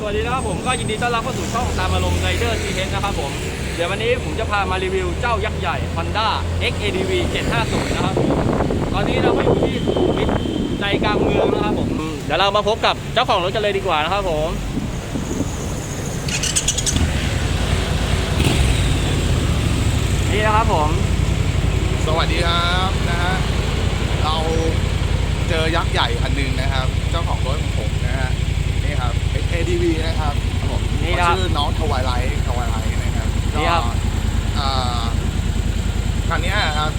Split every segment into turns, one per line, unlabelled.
สวัสดีนะครับผมก็ยินดีต้อนรับเข้าสู่ช่องตามอารมณ์ไรเดอร์ทีเนะครับผม เดี๋ยววันนี้ผมจะพามารีวิวเจ้ายักษ์ใหญ่ Honda XADV 750 นะครับ ตอนนี้เราก็อยู่ที่สุขุมวิทใจกลางเมืองนะครับผม เดี๋ยวเรามาพบกับเจ้าของรถกันเลยดีกว่านะครับผมนี่นะครับผม
สวัสดีครับนะฮะเราเจอยักษ์ใหญ่คันหนึ่งนะครับ เจ้าของรถของผมนะฮะ ADV นะครับผม
นี่นะครับ
เขาชื่อน้องทวายไลท์ทวายไลท์นะครับ
นี่ครับ
ก็อ่าคันเนี้ยครับ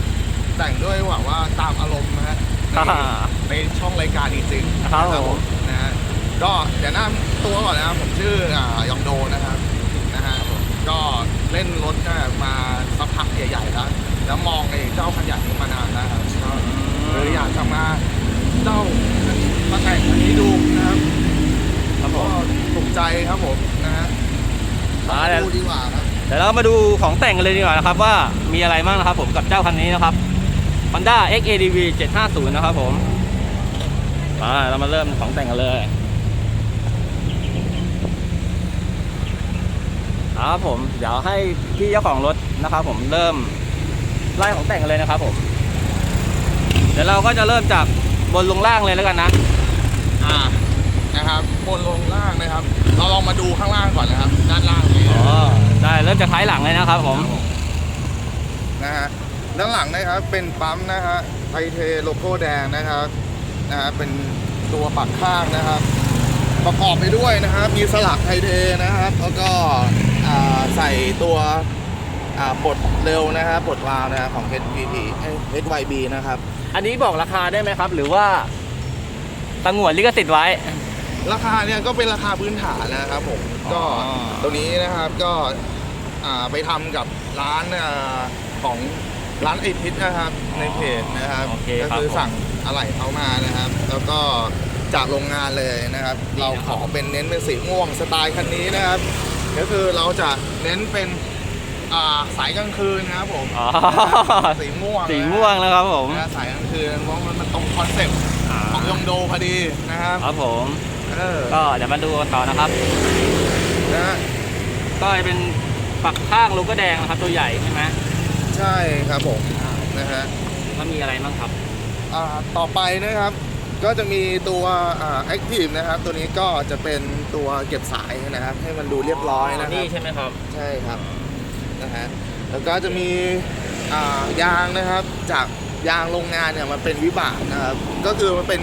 แต่งด้วยหวังว่าตามอารมณ์นะฮะใน
อ่า
ในช่องรายการจริงๆ
ครับ
นะ
ผม
นะฮะก็เดี๋ยวแนะนำตัวก่อนนะครับผมชื่ออ่ายองโดนะครับนะฮะก็เล่นรถเนี่ยมาสักพักใหญ่ๆแล้วแล้วมองไอ้เจ้าคันใหญ่นี้มานานแล้วครับก็เลยอยากจะมาเจ้ามาแต่งอันนี้ดูนะครับ
ครับผ
ก็
ม
ถูกใจครับผมนะฮะ
อ่าเดี๋ยว
ดูดีกว่าครับ
เดี๋ยวเรามาดูของแต่งกันเลยดีกว่านะครับว่ามีอะไรบ้างนะครับผมกับเจ้าคันนี้นะครับ Honda XADV 750 นะครับผมมาเรามาเริ่มของแต่งกันเลยครับผมเดี๋ยวให้พี่เจ้าของรถนะครับ ผมเริ่มไล่ของแต่งกันเลยนะครับ ผม เดี๋ยวเราก็จะเริ่มจากบนลงล่างเลยแล้วกันนะ
อ่า นะครับบนลงล่างนะครับ เราลองมาดูข้างล่างก่อนนะครับ ด้านล่างนี้
อ๋อได้เริ่มจากท้ายหลังเลยนะครับผม
นะฮะด้านหลังนะครับเป็นปั๊มนะฮะไทเทโลโก้แดงนะครับนะฮะเป็นตัวปักข้างนะครับ ประกอบไปด้วยนะครับ มีสลักไทเทนะครับ แล้วก็อ่าใส่ตัวอ่าปลดเร็วนะครับปลดวาล์วนะครับของ HVP เอ้ย HYB นะครับ
อันนี้บอกราคาได้ไหมครับ หรือว่าตังวนลิขสิทธิ์ไว้
ราคาเนี่ยก็เป็นราคาพื้นฐานนะครับผม
อ๋อ
ก็ตัวนี้นะครับก็อ่าไปทำกับร้านอ่าของร้านไอพิษนะครับในเพจนะครับ
โอเค
ก็
ครับ
คือ
ผม
สั่งอะไหล่เขามานะครับ แล้วก็จากโรงงานเลยนะครับ
นี่
เรา
นะครับ
ขอเป็นเน้นเป็นสีม่วงสไตล์คันนี้นะครับ ก็คือเราจะเน้นเป็นอ่าสายกลางคืนนะครับผม
อ๋อ
สีม่วง
สีม่วงนะครับผม
นะสายกลางคืนเพราะมันมันตรงคอนเซ็ปต์ของยงโดพอดีนะครับ
ครับผม
เออ
ก็เดี๋ยวมาดูกันต่อนะครับ
นะฮะ
ก็จะเป็นปักข้างโลโก้แดงนะครับ ตัวใหญ่ใช่ไหม
ใช่ครับผมนะฮะ
มันมีอะไรบ้างครับ
อ่าต่อไปนะครับ ก็จะมีตัวอ่า Active นะครับ ตัวนี้ก็จะเป็นตัวเก็บสายนะครับ ให้มันดูเรียบร้อยนะครั
นี่
บ
ใช่ไหมครับ
ใช่ครับนะฮะแล้วก็จะมีอ่ายางนะครับจากยางโรงงานเนี่ยมันเป็นวิบากนะครับ ก็คือมันเป็น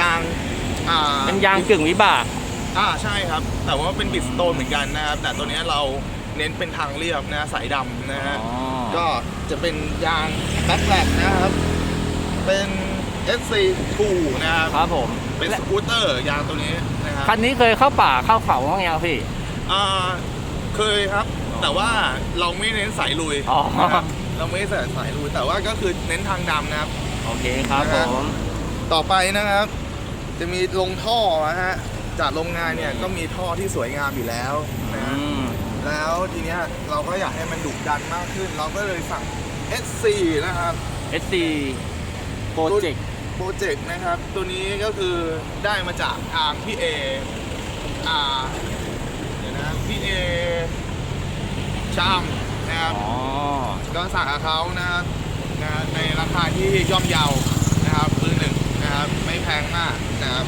ยาง อ่า
เป็นยางกึ่งวิบาก
อ่าใช่ครับ แต่ว่าเป็นบิสโตนเหมือนกันนะครับ แต่ตัวเนี้ยเราเน้นเป็นทางเรียบนะสายดำนะฮะ
อ๋อ
ก็จะเป็นยางแบ็คแลกนะครับ เป็น SC2 นะครับ
ครับผม
เป็นสกูตเตอร์ยางตัวนี้นะครับ
คันนี้เคยเข้าป่าเข้าเขาบ้างยังพี่
อ่าเคยครับ แต่ว่าเราไม่เน้นสายลุย
อ๋อ
นะครับเราไม่ใส่สายลุยแต่ว่าก็คือเน้นทางดำนะครับ
โอเคครับ
นะ
ผ
ฮะ
ม
ต่อไปนะครับ จะมีลงท่อนะฮะจากโรงงานเนี่ยก็มีท่อที่สวยงามอยู่แล้วนะ
อื
ฮะ
ม
แล้วทีเนี้ยเราก็อยากให้มันดุดันมากขึ้น เราก็เลยสั่ง SC นะครับ
SC Project
โปรเจกต์นะครับ ตัวนี้ก็คือได้มาจากทางพี่เออ่าเดี๋ยวนะพี่เอชามนะครับ
อ๋อ
ก็สั่งกับเขานะครับนะในราคาที่ย่อมเยานะครับมือห นึ่งนะครับไม่แพงมากนะครับ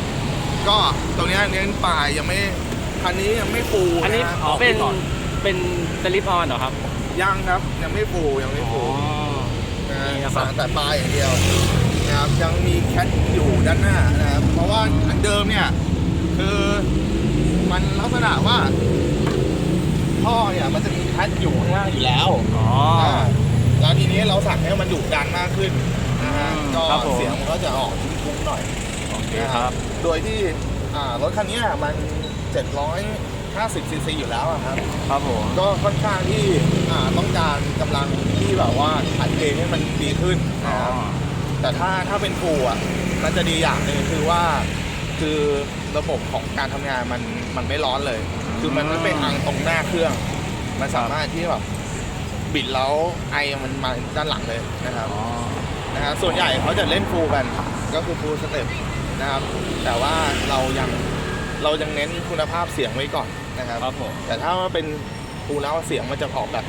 ก็ตัวเนี้ยเน้นปลายยังไม่คันนี้ยังไม่ฟู
อันนี้ะอ๋อ
บอก
เป็น
ไว้ก่อน
เป็นสลิปออนเหรอครับ
ยังครับ ยังไม่ฟูยังไม่
อ๋อ
ฟูนะฮะ
นี่นะครับ
สั่งแต่ปลายอย่างเดียวนะครับยังมีแคทอยู่ด้านหน้านะครับเพราะว่าอันเดิมเนี่ยคือมันลักษณะว่าท่อเนี่ยมันจะมีแคทอยู่ข้างล่างอยู่แล้ว
อ๋อา
แล้วทีนี้เราสั่งให้มันดุดันมากขึ้นนะฮะ
อืม
ก็
ครับผม
เสียงมันก็จะออก คุ้มๆหน่อย
โอเค
นะ
ค
ค
รั
รับบโดยที่อ่ารถคันเนี้ยมัน 750ซีซีอยู่แล้วอะครับ
ครับผม
ก็ค่อนข้างที่อ่าต้องการกำลังที่แบบว่าอัดเองให้มันดีขึ้น
อ๋อ
นะครับ แต่ถ้าถ้าเป็นฟูลอะมันจะดีอย่างหนึ่งคือว่า คือระบบของการทำงานมันมันไม่ร้อนเลย คือมันไม่ไปอังตรงหน้าเครื่อง มันสามารถที่แบบบิดแล้วไอมันมาด้านหลังเลยนะครับ
อ๋อ
นะฮะส่วนใหญ่เขาจะเล่นฟูลกัน ก็คือฟูลสเต็ปนะครับ แต่ว่าเรายังเรายังเน้นคุณภาพเสียงไว้ก่อนนะครับ
ครับผม
แต่ถ้าว่าเป็นดูแล้วเสียงมันจะออกแบบ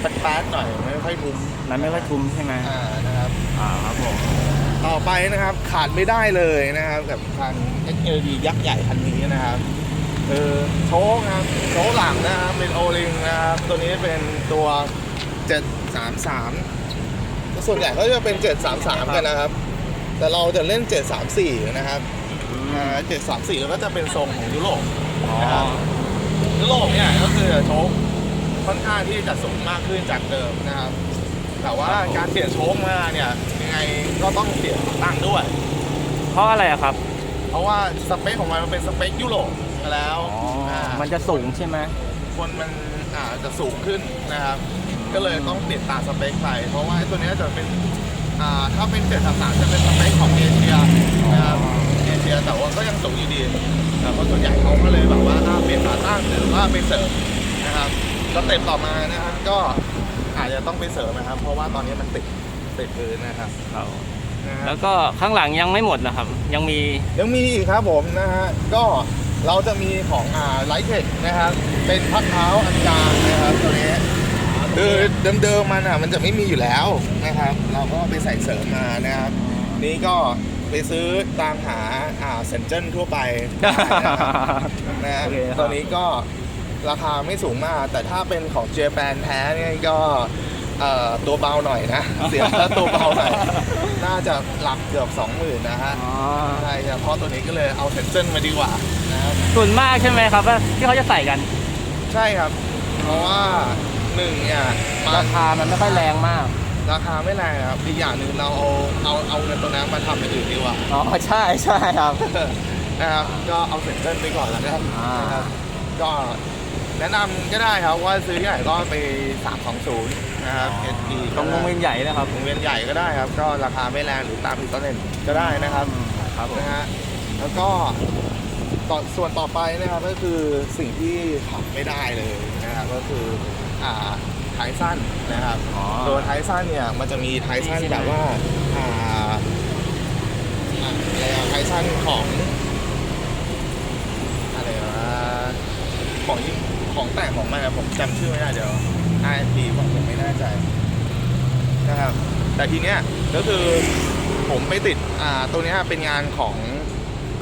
แป๊ดๆหน่อยไม่ค่อยทุ้ม
มันไม่ค่อยทุ้มใช่ไหม
อ่านะครับ
อ่าครับผม
ต่อไปนะครับขาดไม่ได้เลยนะครับ กับคัน XLD ยักษ์ใหญ่คันนี้นะครับคือโชคครับโชคหลังนะครับเป็นโอลิงนะครับตัวนี้เป็นตัว 733 ส่วนใหญ่ก็จะเป็น 733 กันนะครับ แต่เราจะเล่น 734 นะครับอ่า734แล้วก็จะเป็นทรงของยุโรป
อ๋อ
นะครับยุโรปเนี่ยก็คือโชคค่อนข้างที่จะสูงมากขึ้นจากเดิมนะครับ แต่ว่าการเปลี่ยนโชคมาเนี่ยยังไงก็ต้องเปลี่ยนตั้งด้วย
เพราะอะไรอะครับ
เพราะว่าสเปคของมันมันเป็นสเปคยุโรปมาแล้วา
มันจะสูงใช่ไหม
คนมันอาจจะสูงขึ้นนะครับ ก็เลยต้องเปลี่ยนตามสเปคไปเพราะว่าไอ้ตัวเนี้ยจะเป็น อ่าถ้าเป็น733จะเป็นสเปคของเอเชียนะครับเอเชียแต่ว่าก็ยังสูงอยู่ดีแต่เพราะส่วนใหญ่เขาก็เลยแบบว่าอ่าเปลี่ยนขาตั้งหรือว่าไปเสริมนะครับสเต็ปต่อมานะครับก็อาจจะต้องไปเสริมนะครับ เพราะว่าตอนนี้มันติดติดพื้นนะครับ
ครับ
นะฮะ
แล้วก็ข้างหลังยังไม่หมดนะครับ ยังมี
ยังมีอีกครับผมนะฮะ ก็เราจะมีของอ่าไลท์เทคนะครับ เป็นพักเท้าอันกลางนะครับตัวนี้ คือเดิมๆมันอะมันจะไม่มีอยู่แล้วนะครับ เราก็ไปใส่เสริมมานะครับ นี่ก็ไปซื้อตามหาอ่าเซนเจนทั่วไปนะฮะ
โอเคครับ
ตัวนี้ก็ราคาไม่สูงมาก แต่ถ้าเป็นของเจแปนแท้เนี่ยก็เอ่อตัวเบาหน่อยนะ เสียงแล้วตัวเบาหน่อย น่าจะหลักเกือบ 20,000นะฮะ
อ๋อ
ใช่ครับเพราะตัวนี้ก็เลยเอาเซนเซนมาดีกว่านะครับ
ส่วนมากใช่ไหมครับว่าที่เขาจะใส่กัน
ใช่ครับ เพราะว่า หนึ่งเนี่ยมัน
ราคามันไม่ค่อยแรงมาก
ราคาไม่แรงครับอีกอย่างหนึ่งเราเอาเอาเอาเงินตัวนั้นมาทำอย่างอื่นดีกว่า
อ๋อ ใช่ใช่ครับ
นะครับก็เอาเซนเซนไปก่อนแล้วกัน
อ่าน
นะครับก็แนะนำก็ได้ครับว่าซื้อที่ไหนก็ไป 320 นะครับ SD
ตรงวงเวียนใหญ่นะครับ
วงเวียนใหญ่ก็ได้ครับ ก็ราคาไม่แรงหรือตามอินเทอร์เน็ตก็ได้นะครับ
ครับผม
นะฮะแล้วก็ต่อส่วนต่อไปนะครับก็คือสิ่งที่ขาดไม่ได้เลยนะครับก็คือ อ่าท้ายสั้นนะครับ
อ๋อ
ตัวท้ายสั้นเนี่ยมันจะมีท้ายสั้น
นี่ใช่ไหม
แบบว่าอ่าอ่าอะไรอะท้ายสั้นของอะไรวะของยี่ของแต่งของมันอะผมจำชื่อไม่ได้เดี๋ยว ISP ผมผมไม่แน่ใจ นะครับ แต่ทีเนี้ยก็คือผมไปติดอ่าตัวเนี้ยเป็นงานของ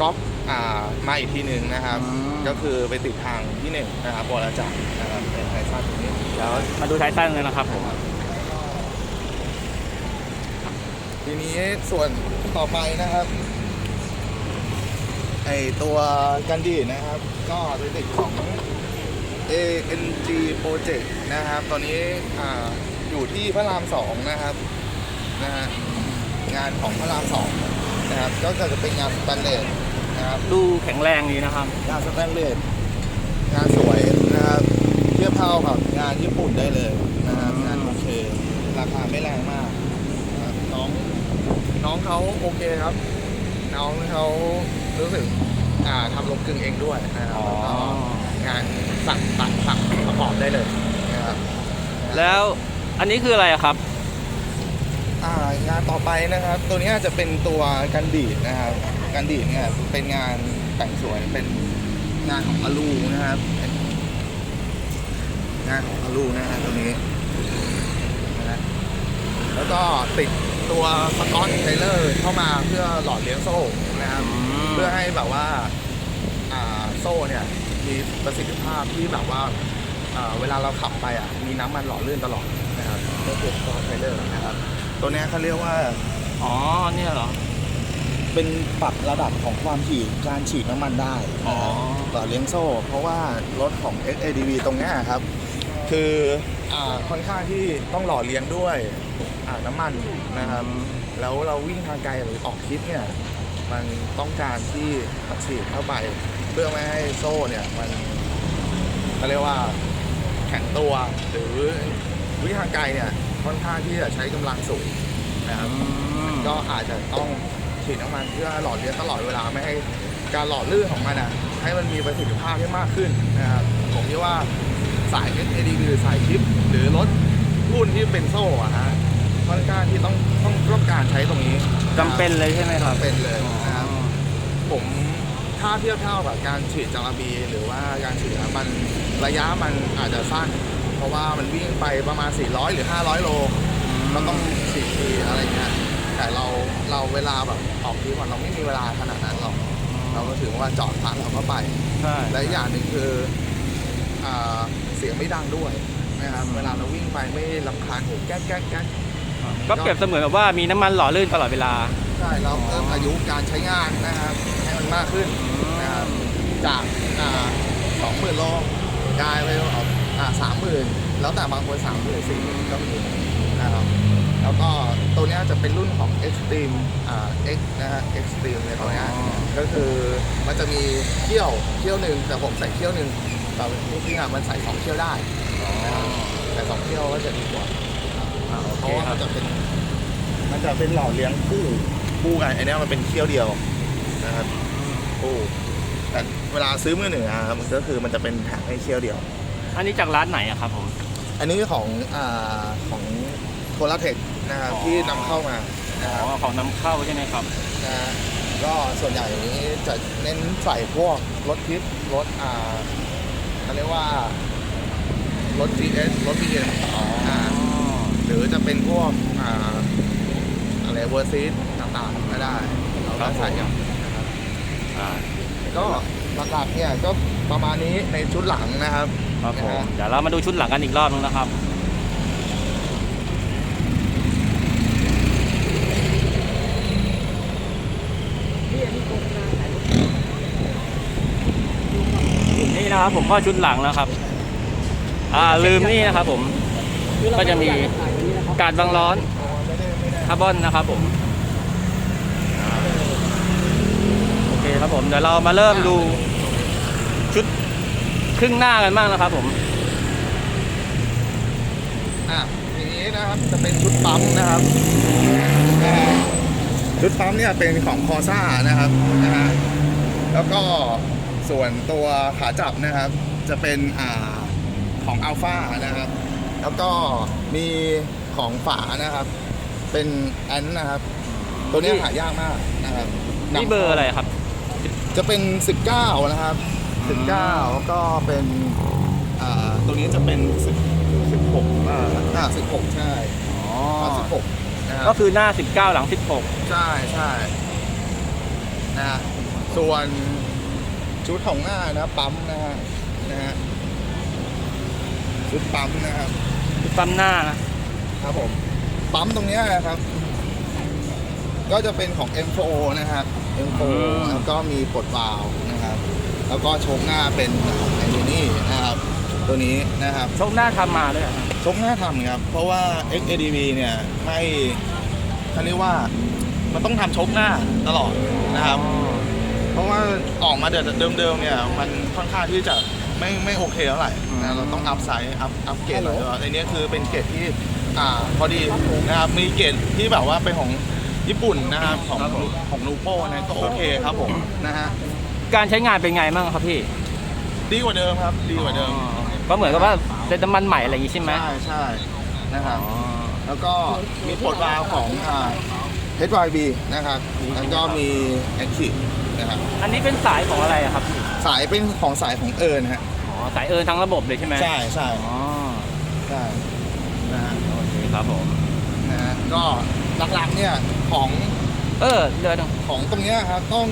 ก๊อฟอ่ามาอีกทีหนึ่งนะครับ
อืม
ก็คือไปติดทางที่หนึ่งนะครับบรจักรนะครับเป็นไทซันตัวนี้
เดี๋ยวมาดูท้ายสั้นเลยนะครับผม
ทีนี้ส่วนต่อไปนะครับไอตัวกันดีดนะครับ ก็ไปติดของ ANG Project นะครับ ตอนนี้อ่าอยู่ที่พระรามสองนะครับนะฮะงานของพระรามสองนะครับ ก็จะเป็นงานสแตนเลส นะครับ
ดูแข็งแรงดีนะครับ
งานสแตนเลสงานสวยนะครับเทียบเท่ากับงานญี่ปุ่นได้เลยนะครับ
อืม
งานโอเค ราคาไม่แรงมากนะครับน้องน้องเขาโอเคครับ น้องเขารู้สึกอ่าทำลงกลึงเองด้วยนะครับแล้วก็งานสั่งตัดสั่งประกอบได้เลยนะครับ
แล้วอันนี้คืออะไรอะครับ
อ่างานต่อไปนะครับ ตัวนี้จะเป็นตัวกันดีดนะครับ กันดีดเนี่ยเป็นงานแต่งสวยเป็นงานของอาลูนะครับเป็นงานของอาลูนะฮะตัวนี้นะฮะแล้วก็ติดตัวสกอตไทเลอร์เข้ามาเพื่อหล่อเลี้ยงโซ่นะครับเพื่อให้แบบว่าอ่าโซ่เนี่ยมีประสิทธิภาพที่แบบว่าอ่าเวลาเราขับไปอะมีน้ำมันหล่อลื่นตลอดนะครับก็คือสกอตไทเลอร์นะครับ ตัวเนี้ยเขาเรียกว่า
อ๋อเนี่ยเหรอ
เป็นปรับระดับของความถี่การฉีดน้ำมันได้นะครับ
อ๋อ
ต่อเลี้ยงโซ่ เพราะว่ารถของ XADV ตรงเนี้ยครับ คืออาค่อนข้างที่ต้องหล่อเลี้ยงด้วยอ่าน้ำมันนะครับ แล้วเราวิ่งทางไกลหรือออกทริปเนี่ยมันต้องการที่อัดฉีดเข้าไป เพื่อไม่ให้โซ่เนี่ยมันเขาเรียกว่าแข็งตัว หรือวิ่งทางไกลเนี่ยค่อนข้างที่จะใช้กำลังสูงนะครับก็อาจจะต้อง ฉีดน้ำมันเพื่อหล่อเลี้ยงตลอดเวลาไม่ให้การหล่อลื่นของมันอะให้มันมีประสิทธิภาพที่มากขึ้นนะครับผมคิดว่าสาย SADV หรือสายชิป หรือรถรุ่นที่เป็นโซ่อะฮะค่อนข้างที่ต้องต้องต้องการใช้ตรงนี้
จำเป็นเลยใช่ไหมครับ
จำเป็นเลยนะครับผมถ้าเทียบเท่ากับการฉีดจาราบี หรือว่าการฉีดอะมันระยะมันอาจจะสั้น เพราะว่ามันวิ่งไปประมาณ 400 หรือ 500 โลก็ต้องฉีดทีอะไรเงี้ย แต่เราเราเวลาแบบออกทริปอะเราไม่มีเวลาขนาดนั้นหรอกเราก็ถือว่าจอดพักเราก็ไป
ใช่
และอีกอย่างหนึ่งคืออ่าเสียงไม่ดังด้วยนะครับเวลาเราวิ่งไปไม่ลำคาญหูแก๊กแก๊กแก๊ก
ก็เปรียบเสมือนกับว่ามีน้ำมันหล่อลื่นตลอดเวลา
ใช่เราเพิ่มอายุการใช้งานนะครับให้มันมากขึ้นนะครับจากสองหมื่นโลกลายไปเอาสามหมื่นแล้วแต่บางคนสามหมื่นสี่หมื่นก็มีนะครับ แล้วก็ตัวเนี้ยจะเป็นรุ่นของ Extreme อ่า X นะฮะ Extreme ในตัวเนี้ย
อ๋อ
ก็คือมันจะมีเขี้ยวเขี้ยวหนึ่งแต่ผมใส่เขี้ยวหนึ่งแต่จริงๆอะมันใส่สองเขี้ยวได้นะครับแต่สองเขี้ยวก็จะดีกว่า
อ่าโอ
เพ
เค
ราะว่า
ครั
มั
บ
นจะเป็นมันจะเป็นหล่อเลี้ยงคู่คู่กันไอ้เนี้ยมันเป็นเขี้ยวเดียวนะครับคู่แต่เวลาซื้อมือหนึ่งอะครับมันก็คือมันจะเป็นแถมให้เขี้ยวเดียว
อันนี้จากร้านไหนอะครับผม
อันนี้ของอ่าของโคลาเทค นะครับ
อ๋อ
ที่นำเข้ามานะ
อ๋
ครับ
อของนำเข้าใช่ไหมครับ
นะฮะก็ส่วนใหญ่นี้จะเน้นใส่พวกรถทิปรถอ่าเขาเรียกว่ารถ GS รถ BM อ่าหรือจะเป็นพวกอ่าอะไรเวอร์ซีต่างๆก็ได้เราก็ใส่กันนะครับ
อ่า
ก็หลักๆเนี่ยก็ประมาณนี้ในชุดหลังนะครับ
ครับผม
นะฮะ
เดี๋ยวเรามาดูชุดหลังกันอีกรอบนึงนะครับ นี่นะครับผมก็ชุดหลังนะครับ อ่าลืมนี่นะครับผมก็จะมีการบังร้อน
ไม่ได้ไม่ได้
คาร์บอนนะครับผมอ่าโอเคครับผมเดี๋ยวเรามาเริ่มดูชุดครึ่งหน้ากันบ้างนะครับผม
อะทีนี้นะครับจะเป็นชุดปั๊มนะครับนะฮะชุดปั๊มเนี่ยเป็นของคอซ่านะครับนะฮะแล้วก็ ส่วนตัวขาจับนะครับ จะเป็นอ่าของอัลฟานะครับ แล้วก็มีของฝานะครับ เป็นแอนนะครับ ตัวเนี้ยหายากมากนะครับ
นี่เบอร์อะไรครับ
จะเป็น 19 นะครับ 19แล้วก็เป็นอ่าตัวนี้จะเป็น10 16อ่าอ่า16 ใช่
อ๋อ
อ่า16นะค
ก็
รับ
คือหน้า 19 หลัง
ใช่ใช่นะฮะส่วน ชุดของหน้านะปั๊มนะฮะนะฮะชุดปั๊มนะครับ
16ชุดปั๊มหน้านะครับ
ผมปั๊มตรงเนี้ยนะครับ ก็จะเป็นของ M4 นะครับ M4 แล้วก็มีปลดวาล์วนะครับ แล้วก็โชคหน้าเป็นของไอรูนี่นะครับ ตัวนี้นะครับ
โชคหน้าทำมาด้วยเหรอครับ
โชคหน้าทำครับ เพราะว่า XADV เนี่ยให้เขาเรียกว่ามันต้องทำโชคหน้าตลอดนะครับ เพราะว่าออกมาเดิมๆเนี่ยมันค่อนข้างที่จะไม่ไม่โอเคเท่าไหร่นะเราต้องอัพไซส์อัพอัพเกรดหน่อยด้วยในนี้คือเป็นเกรดที่อ่าพอดีนะครับมีเกรดที่แบบว่าเป็นของญี่ปุ่นนะครับของของนูโป้นะก็โอเคครับผมนะฮะ
การใช้งานเป็นไงบ้างครับพี่
ดีกว่าเดิมครับดีกว่าเดิม
ก็เหมือนกับว่าเป็นน้ำมันใหม่อะไรอย่างงี้ใช่ไหม
ใช่ใช่นะครับ
อ๋อ
แล้วก็มีปลดวาล์วของอ่า HYB นะครับแล้วก็มีแอ นคินะครับ
อันนี้เป็นสายของอะไรอะครับพี่
สายเป็นของสายของเอิญฮะ
อ๋อสายเอินทั้งระบบเลยใช่ไหม
ใช่ใช่
อ๋อ
ใช่นะฮะ
โอเคครับผม
นะฮะก็หลักๆเนี่ยของ
เออเดือน
ของตรงเนี้ยครับต้อง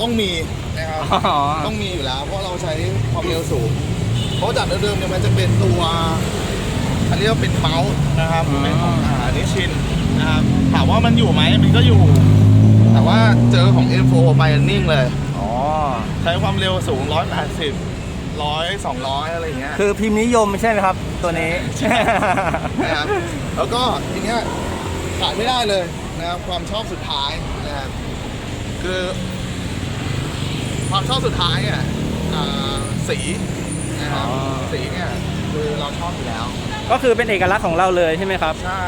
ต้องมีนะครับ
อ๋อ
ต้องมีอยู่แล้ว เพราะเราใช้ความเร็วสูง เพราะจากเดิมๆเนี่ยมันจะเป็นตัว อันนี้ก็เป็นเมาส์นะครับเป็นของอ่านิชินนะครับถามว่ามันอยู่ไหมมันก็อยู่ แต่ว่าเจอของ M4 ไปนิ่งเลย
อ๋อ
ใช้ความเร็วสูง 180 100 200 อะไรอย่างเงี้ย
คือพิมพ์นิยมใช่ไหมครับ ตัวนี้
นะครับแล้วก็ทีเนี้ยขาดไม่ได้เลยนะครับความชอบสุดท้ายนะครับคือ ความชอบสุดท้ายเนี่ยอ่าสีนะครับ
อ๋อ
สีเนี่ยคือเราชอบอยู่แล้ว
ก็คือเป็นเอกลักษณ์ของเราเลยใช่ไหมครับ
ใช่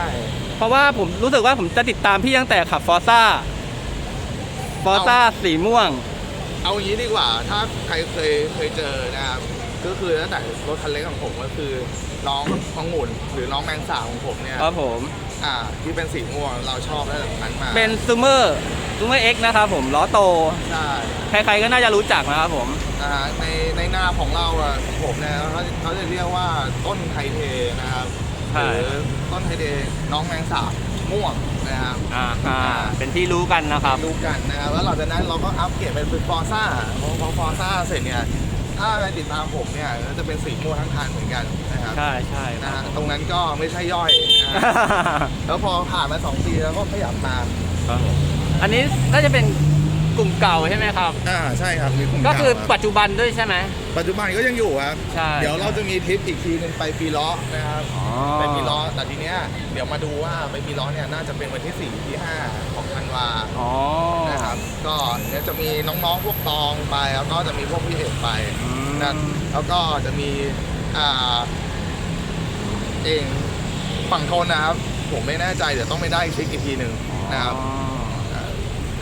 เพราะว่าผมรู้สึกว่าผมจะติดตามพี่ตั้งแต่ขับฟอร์ซ่า ฟอร์ซ่าสีม่วง
เอาอย่างนี้ดีกว่า ถ้าใครเคยเคยเจอนะครับ ก็คือตั้งแต่รถคันเล็กของผมก็คือน้องน้องหมุนหรือน้องแมงสาบของผมเนี่ย
ครับผม
อ่า ที่เป็นสีม่วงเราชอบแล้วจากนั้นมา
เป็นซูเมอร์ซูเมอร์เอ็กนะครับผม ล้อโต
ใช่
ใครๆก็น่าจะรู้จักนะครับผม
นะฮะในในหน้าของเราอะของผมเนี่ยเขาเขาจะเรียกว่าต้นไทเทนะครับ
ใช่
หรือต้นไทเทน้องแมงสาบ ม่วงนะครับ
อ่าอ่าเป็นที่รู้กันนะครับ
ดูกันนะครับแล้วหลังจากนั้นเราก็อัปเกรดเป็นฟอร์ซ่าพอพอฟอร์ซ่าเสร็จเนี่ยถ้าใครติดตามผมเนี่ยก็จะเป็นสีม่วงทั้งคันเหมือนกันนะครับ
ใช่ใช่
นะฮะตรงนั้นก็ไม่ใช่ย่อยนะฮะแล้วพอผ่านมาสองปีแล้วก็ขยับมา
ครับผมอันนี้น่าจะเป็น กลุ่มเก่าใช่ไหมครับ
อ่าใช่ครับมีกลุ่ม
ก็คือ
เารับ
ปัจจุบันด้วยใช่ไหม
ปัจจุบันก็ยังอยู่ครับ
ใช่
เดี๋ยวเราจะมีทริปอีกทีหนึงไปปีล้อนะครับ
อ๋อ
ไปปีล้อแต่ทีเนี้ยเดี๋ยวมาดูว่าไปปีล้อเนี่ยน่าจะเป็นวันที่4ที่5ของธันวา
อ๋อ
นะครับก็เดี๋ยวจะมีน้องๆพวกตองไป แล้วก็จะมีพวกพี่เอกไป
อืม
นะแล้วก็จะมีอ่าเองฝั่งทนนะครับ ผมไม่แน่ใจเดี๋ยวต้องไปได้คลิกอีกทีหนึ่งนะครับ
อ๋อ
อ่านะค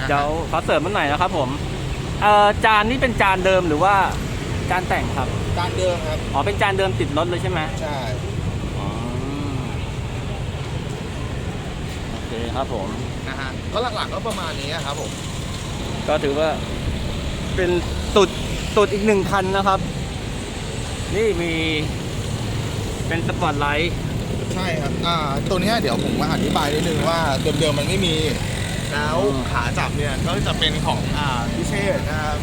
เดี๋ย
รั
ว
บ
ขอเสริมมันหน่อยนะครับผมเอ่อจานนี่เป็นจานเดิมหรือว่าจานแต่งครับ
การเดิมครับ
อ๋อเป็นจานเดิมติดรถเลยใช่ไหม
ใช่
อ๋อโอเคครับผม
นะฮะก็หลักๆก็ประมาณนี้ครับผม
ก็ถือว่าเป็นสุดสุดอีกหนึ่งคันนะครับ นี่มีเป็นสปอตไลท์
ใช่ครับอ่าตัวเนี้ยเดี๋ยวผมมาอธิบายนิดนึงว่าเดิมๆมันไม่มี แล้วขาจับเนี่ยก็จะเป็นของอ่าพิเชษนะครับ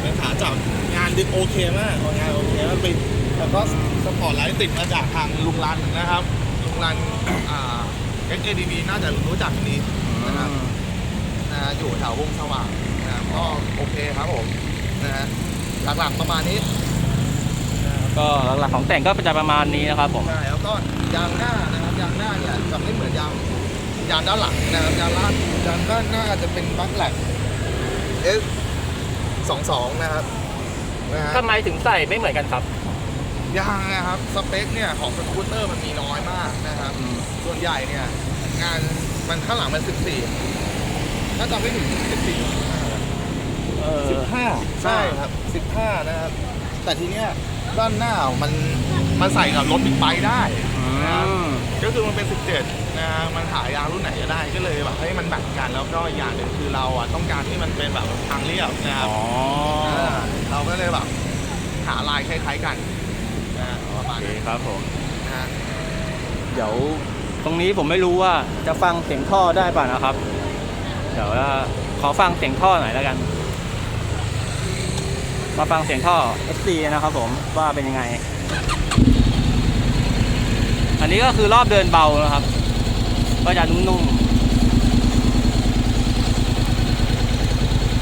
เป็นขาจับงานดึงโอเคมากงานโอเคมากเป็นแล้วก็สปอร์ตไลท์ติดมาจากทางลุงรันนะครับลุงรันอ่า XADV น่าจะรู้จักอันนี้นะครับนะฮะอยู่แถววงสว่างนะครับก็โอเคครับผมนะฮะหลักๆประมาณนี้
ก็หลักๆของแต่งก็จะประมาณนี้นะครับผม
ใช่แล้วก็ยางหน้านะครับยางหน้าเนี่ยจะไม่เหมือนยาง ยางด้านหลังนะครับยางด้านยางด้านหน้าจะเป็นบัคแลก S 2 2นะครับนะฮะ
ทำไมถึงใส่ไม่เหมือนกันครับ
ยางนะครับสเปคเนี่ยของสกูตเตอร์มันมีน้อยมากนะครับ ส่วนใหญ่เนี่ยงานมันข้างหลังมัน 14 ถ้าจำไม่ผิด14
เออ
15ใช่ครับ 15 นะครับ แต่ทีเนี้ยด้านหน้ามันมันใส่กับรถบิ๊กไบค์ได้
อืม
ก็คือมันเป็น 17นะฮะมันหายางรุ่นไหนก็ได้ก็เลยแบบให้มันแบ่งกันแล้วก็อีกอย่างหนึ่งคือเราอะต้องการที่มันเป็นแบบทางเรียบนะครับ
อ๋อา
เราก็เลยแบบหาลายคล้ายๆกันนะฮะประมาณ
โอเค
นี้
ครับผม
นะฮะ
เดี๋ยวตรงนี้ผมไม่รู้ว่าจะฟังเสียงท่อได้ป่ะนะครับ เดี๋ยวขอฟังเสียงท่อหน่อยแล้วกัน มาฟังเสียงท่อ SC นะครับผมว่าเป็นยังไง อันนี้ก็คือรอบเดินเบานะครับ ก็จะนุ่มๆ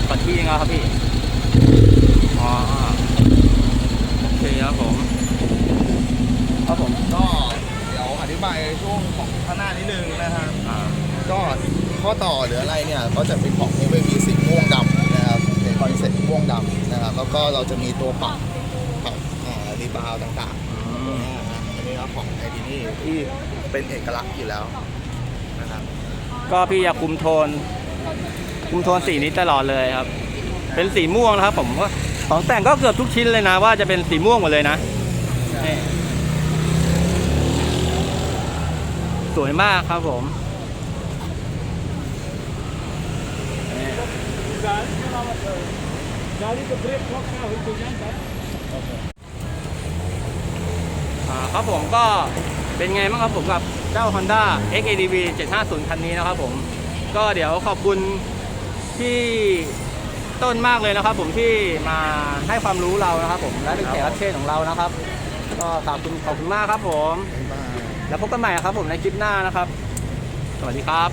ปัดที่ยังไงครับพี่ อ๋อ โอเคครับผม ครับผม
ก็เดี๋ยวอธิบายช่วงของข้างหน้านิดนึงนะฮะ
อ่า
ก็ข้อต่อหรืออะไรเนี่ยก็จะเป็นของเอเวมีสีม่วงดำนะครับเป็นคอนเซ็ปต์ม่วงดำนะครับแล้วก็เราจะมีตัวปรับปรับอ่ารีบาวต่างๆ นี่ที่เป็นเอกลักษณ์อยู่แล้วนะครับ
ก็พี่จะคุมโทน คุมโทนสีนี้ตลอดเลยครับ เป็นสีม่วงนะครับ ผมก็ของแต่งก็เกือบทุกชิ้นเลยนะ ว่าจะเป็นสีม่วงหมดเลยนะนี่สวยมากครับผมอ่าครับผมก็ เป็นไงบ้างครับผมกับเจ้า Honda XADV 750 คันนี้นะครับผม ก็เดี๋ยวขอบคุณที่ต้นมากเลยนะครับ ผมที่มาให้ความรู้เรานะครับผมและเป็นแขกรับเชิญของเรานะครับ ก็ขอบคุณขอบคุณมากครับผม แล้วพบกันใหม่ครับผมในคลิปหน้านะครับ สวัสดีครับ